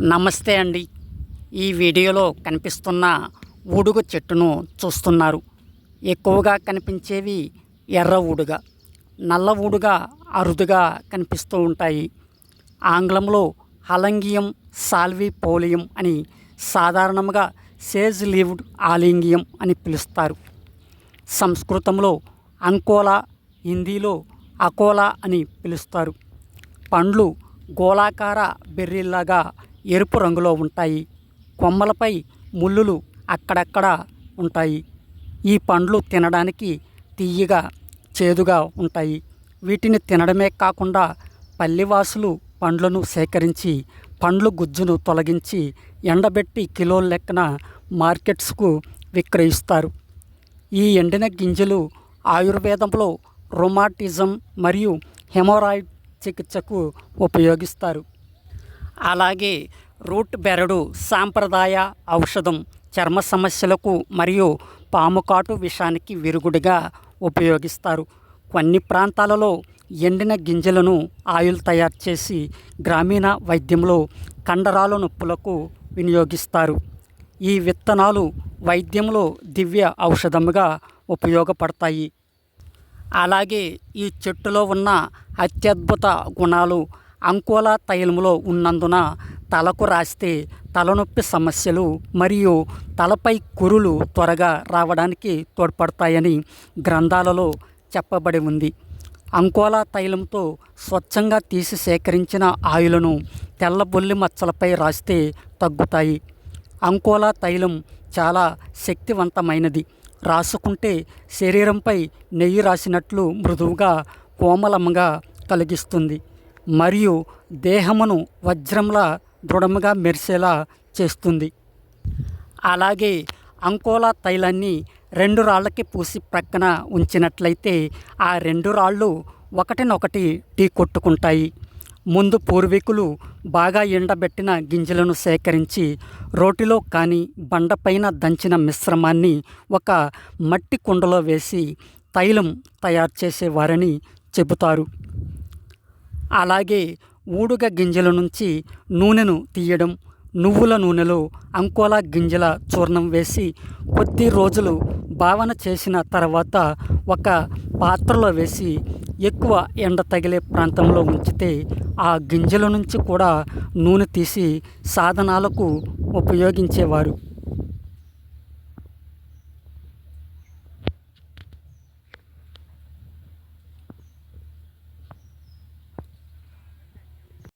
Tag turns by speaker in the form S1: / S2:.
S1: నమస్తే అండి. ఈ వీడియోలో కనిపిస్తున్న ఊడుగు చెట్టును చూస్తున్నారు. ఎక్కువగా కనిపించేవి ఎర్ర ఊడుగ నల్ల ఊడుగ అరుదుగా కనిపిస్తూ ఉంటాయి. ఆంగ్లంలో హలంగియం సాల్వి పోలియం అని సాధారణంగా సేజ్ లీవ్డ్ ఆలింగియం అని పిలుస్తారు. సంస్కృతంలో అంకోలా హిందీలో అకోలా అని పిలుస్తారు. పండ్లు గోళాకార బెర్రీలాగా ఎరుపు రంగులో ఉంటాయి. కొమ్మలపై ముళ్ళులు అక్కడక్కడ ఉంటాయి. ఈ పండ్లు తినడానికి తీయగా చేదుగా ఉంటాయి. వీటిని తినడమే కాకుండా పల్లివాసులు పండ్లను సేకరించి పండ్లు గుజ్జును తొలగించి ఎండబెట్టి కిలోల లెక్కన మార్కెట్స్కు విక్రయిస్తారు. ఈ ఎండిన గింజలు ఆయుర్వేదంలో రొమాటిజం మరియు హెమోరాయిడ్ చికిత్సకు ఉపయోగిస్తారు. అలాగే రూట్ బెరడు సాంప్రదాయ ఔషధం చర్మ సమస్యలకు మరియు పాముకాటు విషానికి విరుగుడిగా ఉపయోగిస్తారు. కొన్ని ప్రాంతాలలో ఎండిన గింజలను ఆయిల్ తయారు చేసి గ్రామీణ వైద్యంలో కండరాల నొప్పులకు వినియోగిస్తారు. ఈ విత్తనాలు వైద్యంలో దివ్య ఔషధముగా ఉపయోగపడతాయి. అలాగే ఈ చెట్టులో ఉన్న అత్యద్భుత గుణాలు అంకోలా తైలములో ఉన్నందున తలకు రాస్తే తలనొప్పి సమస్యలు మరియు తలపై కురులు త్వరగా రావడానికి తోడ్పడతాయని గ్రంథాలలో చెప్పబడి ఉంది. అంకోలా తైలంతో స్వచ్ఛంగా తీసి సేకరించిన ఆయులను తెల్ల బొల్లి మచ్చలపై రాస్తే తగ్గుతాయి. అంకోలా తైలం చాలా శక్తివంతమైనది. రాసుకుంటే శరీరంపై నెయ్యి రాసినట్లు మృదువుగా కోమలంగా కలిగిస్తుంది. మరియు దేహమును వజ్రంలా దృఢముగా మెరిసేలా చేస్తుంది. అలాగే అంకోలా తైలాన్ని రెండు రాళ్ళకి పూసి ప్రక్కన ఉంచినట్లయితే ఆ రెండు రాళ్ళు ఒకటినొకటి టీ కొట్టుకుంటాయి. ముందు పూర్వీకులు బాగా ఎండబెట్టిన గింజలను సేకరించి రోటిలో కానీ బండపైన దంచిన మిశ్రమాన్ని ఒక మట్టి కుండలో వేసి తైలం తయారు చేసేవారని చెబుతారు. అలాగే ఊడుగ గింజల నుంచి నూనెను తీయడం నువ్వుల నూనెలో అంకోలా గింజల చూర్ణం వేసి కొద్ది రోజులు భావన చేసిన తర్వాత ఒక పాత్రలో వేసి ఎక్కువ ఎండ తగిలే ప్రాంతంలో ఉంచితే ఆ గింజల నుంచి కూడా నూనె తీసి సాధనాలకు ఉపయోగించేవారు.